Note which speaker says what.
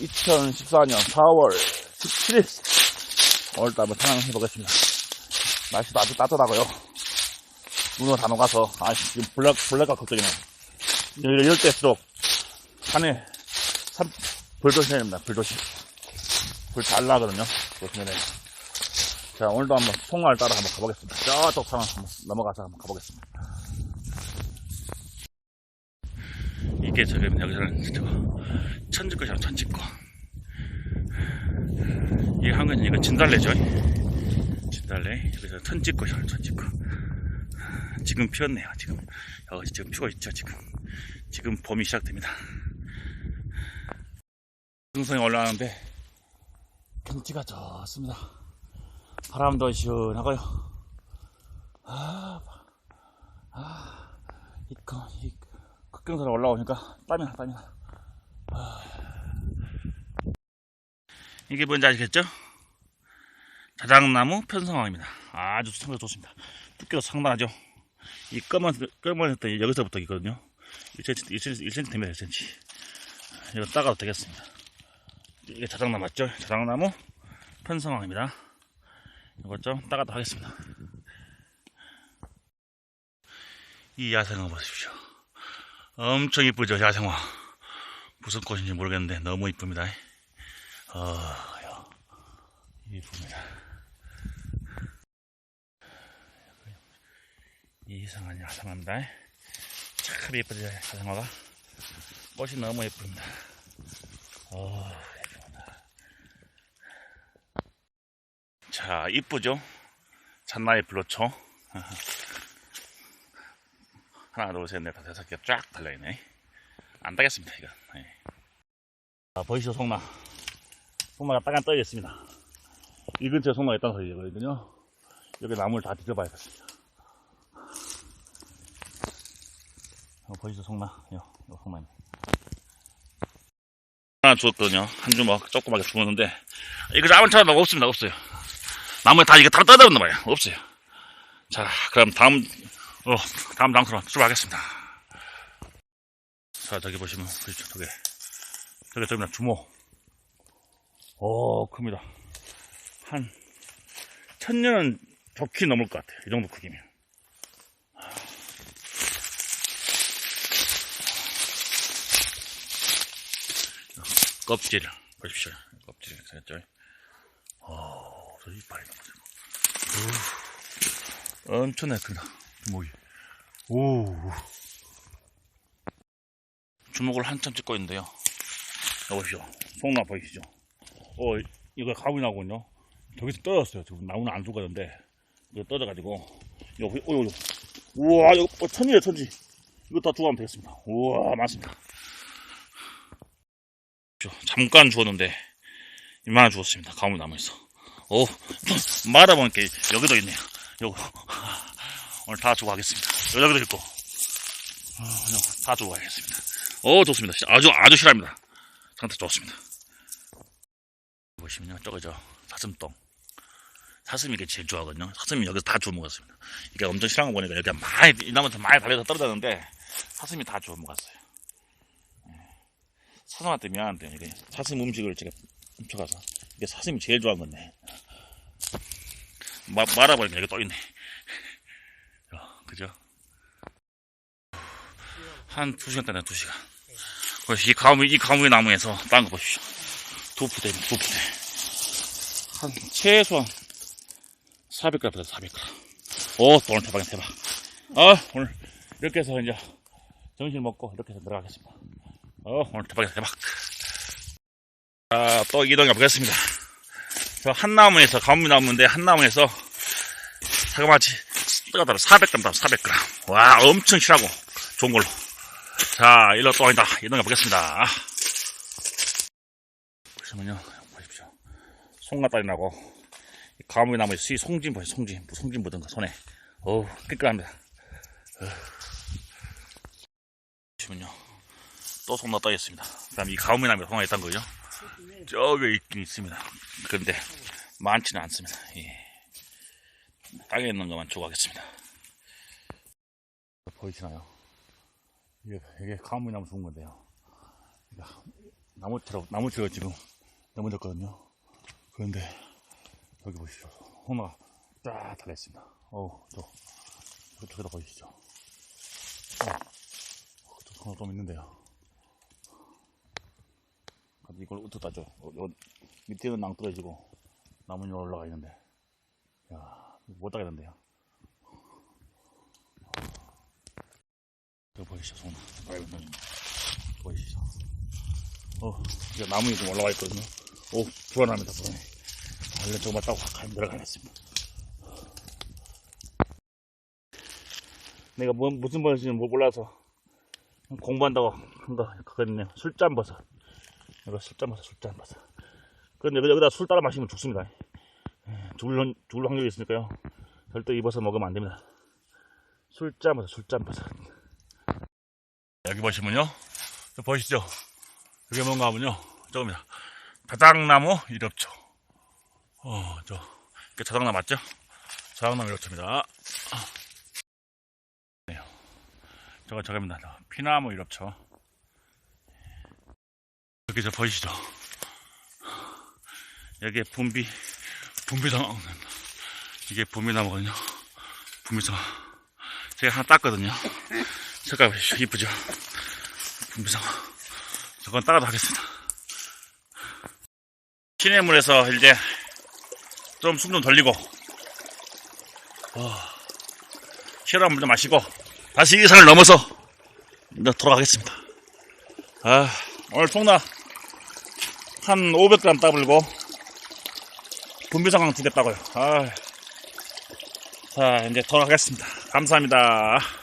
Speaker 1: 2014년 4월 17일 오늘도 한번 촬영해 보겠습니다. 날씨도 아주 따뜻하고요. 눈으로 다 녹아서 아 지금 블랙 블랙가 걱정이네. 이럴 때일수록 산에 산 불조심해야 됩니다. 불조심. 불 잘 나거든요. 조심해야 돼요. 자 오늘도 한번 송화를 따라 한번 가보겠습니다. 저쪽 산 한번 넘어가서 한번 가보겠습니다. 이게 지금 여기서는 천지꺼잖아 천지꺼 이게 한건 이거 진달래죠? 진달래? 여기서 천지꺼잖아 천지꺼 지금 피었네요 지금. 여기 지금 피고 있죠 지금. 지금 봄이 시작됩니다. 등성이 올라가는데 경치가 좋습니다. 바람도 시원하고요. 아, 아, 이, 거- 이 극경사로 올라오니까 땀이 나, 땀이 나. 아. 이게 뭔지 아시겠죠? 자작나무 편성왕입니다. 아주 성격 좋습니다. 두께도 상당하죠? 이 검은, 검은 했던 여기서부터 있거든요. 1cm, 1cm, 1cm 됩니다, 1cm. 이거 따가도 되겠습니다. 이게 자작나무 맞죠? 자작나무 편성왕입니다. 이거 좀 따가도 하겠습니다. 이 야생화 보십시오. 엄청 이쁘죠, 야생화. 무슨 꽃인지 모르겠는데 너무 이쁩니다. 어, 야, 이쁩니다. 이상한 야생화입니다. 참 예쁘죠, 야생화가. 꽃이 너무 예쁩니다. 어, 예쁩니다. 자, 이쁘죠? 잔나의 블로초. 하나, 둘, 셋, 넷, 다섯, 여섯 개 쫙 달려있네. 안 따겠습니다, 이거. 네. 아, 보이시죠, 송나. 송나가 딱안 떠 있습니다. 이 근처에 송나가 있다는 소리거든요. 여기 나무를 다 뒤져봐야겠습니다. 어, 보이시죠, 송나? 요, 요 송나님. 하나 주었거든요. 한 주먹 조그맣게 주었는데, 이거 잡은 차가 없습니다, 없어요. 나무에 다 이거 다 떠들었나 봐요. 없어요. 자, 그럼 다음, 어, 다음 장소로 출발하겠습니다. 자, 저기 보시면, 보이죠, 저기. 저기, 저기입니다, 주모. 오, 큽니다. 한, 천년은 좋게 넘을 것 같아요. 이 정도 크기면. 껍질, 보십시오. 껍질, 됐죠? 오, 저 이빨이 우, 엄청나게 큽니다. 주먹이. 오. 주먹을 한참 찍고 있는데요. 여보시오. 송나 보이시죠? 어, 이거 가위 나군요. 저기서 떨어졌어요. 지금 나무는 안 죽었는데, 이거 떨어져가지고, 여기, 어, 여기. 우와, 이거, 어, 천지네, 천지. 이거 다 주워가면 되겠습니다. 우와, 많습니다. 저, 잠깐 주웠는데, 이만한 주웠습니다. 가물 나무에서. 오, 말아보니까 여기도 있네요. 요거. 오늘 다 주고 가겠습니다. 여기도 있고. 어, 다 주고 가겠습니다. 오, 좋습니다. 아주, 아주 실합니다. 상태 좋습니다. 보시면요, 저거죠. 사슴똥. 사슴이 이게 제일 좋아하거든요. 사슴이 여기서 다 주워 먹었습니다. 이게 엄청 실한 거 보니까 여기가 많이, 이 나무한테 많이 달려서 떨어졌는데, 사슴이 다 주워 먹었어요. 예. 사슴한테 미안한데, 이게 사슴 음식을 제가 훔쳐가서. 이게 사슴이 제일 좋아하는 건데. 마, 말아보니까 여기 또 있네. 어, 그죠? 한 두 시간 되네, 두 시간. 그래서 이 가무, 이 가무의 나무에서 딴 거 보십시오. 두 푸대입니다, 두 푸대. 한, 최소한 400g 다 400g. 오, 또 오늘 대박이네, 대박. 아, 오늘 이렇게 해서 이제 점심 먹고 이렇게 해서 들어가겠습니다. 어, 오늘 대박이다, 대박. 자, 또 이동해 보겠습니다. 저 한나무에서, 가무나무인데 한나무에서 사과마치 뜨거다 400g 다 400g. 와, 엄청 실하고 좋은 걸로. 자, 일로 또 이다 이동해 보겠습니다. 보시면요, 보십시오. 송가딸이 나고, 가무나무에 수 송진 보세요, 송진. 송진 묻은 거, 손에. 어우, 깨끗합니다. 어. 보시면요, 또 송나 떠 있습니다. 그 다음 이 가무나무에 송나 있단 거죠. 저기 있긴 있습니다. 그런데 많지는 않습니다. 예. 땅에 있는 것만 주고 가겠습니다. 보이시나요? 이게, 이게 가무나무 죽은 건데요. 나무처럼, 나무처럼 지금 넘어졌거든요. 그런데, 여기 보시죠. 홍어가 쫙 달려있습니다. 어우, 저, 저, 저기다 보이시죠? 어, 저 홍어 좀 있는데요. 이걸 우뚝 따죠. 어, 요, 밑에는 낭떠러지고, 나무는 올라가 있는데. 야, 못 따겠는데요. 저 보이시죠, 놈. 보이시죠? 어, 이제 나무에 좀 올라가 있거든요. 오, 불안합니다, 불안해. 얼른 조금만 따고 가면 들어가겠습니다. 내가 뭐, 무슨 버섯인지 뭐 몰라서 공부한다고 한 거, 그거든요. 술잔 버섯. 이거 술잔 버섯, 술잔 버섯. 그런데 여기다 술 따라 마시면 죽습니다. 예, 죽을, 죽을 확률이 있으니까요. 절대 이 버섯 먹으면 안 됩니다. 술잔 버섯, 술잔 버섯. 여기 보시면요. 저 보이시죠? 이게 뭔가 하면요. 저겁니다. 자작나무 이럽초. 어, 저, 이게 자작나무 맞죠? 자작나무 이럽초입니다. 네. 저거 저겁니다. 저 피나무 이럽초. 여기 저 보이시죠? 여기에 분비, 분비나무. 이게 분비나무거든요. 분비나무. 제가 하나 땄거든요. 색깔. 이쁘죠? 분비나무. 저건 따라도 하겠습니다. 시냇물에서 이제 좀 숨 좀 돌리고, 어, 시원한 물 좀 마시고, 다시 이 산을 넘어서 돌아가겠습니다. 아, 오늘 통나 한 500g 따블고, 분비상황 따고요. 아, 자, 이제 돌아가겠습니다. 감사합니다.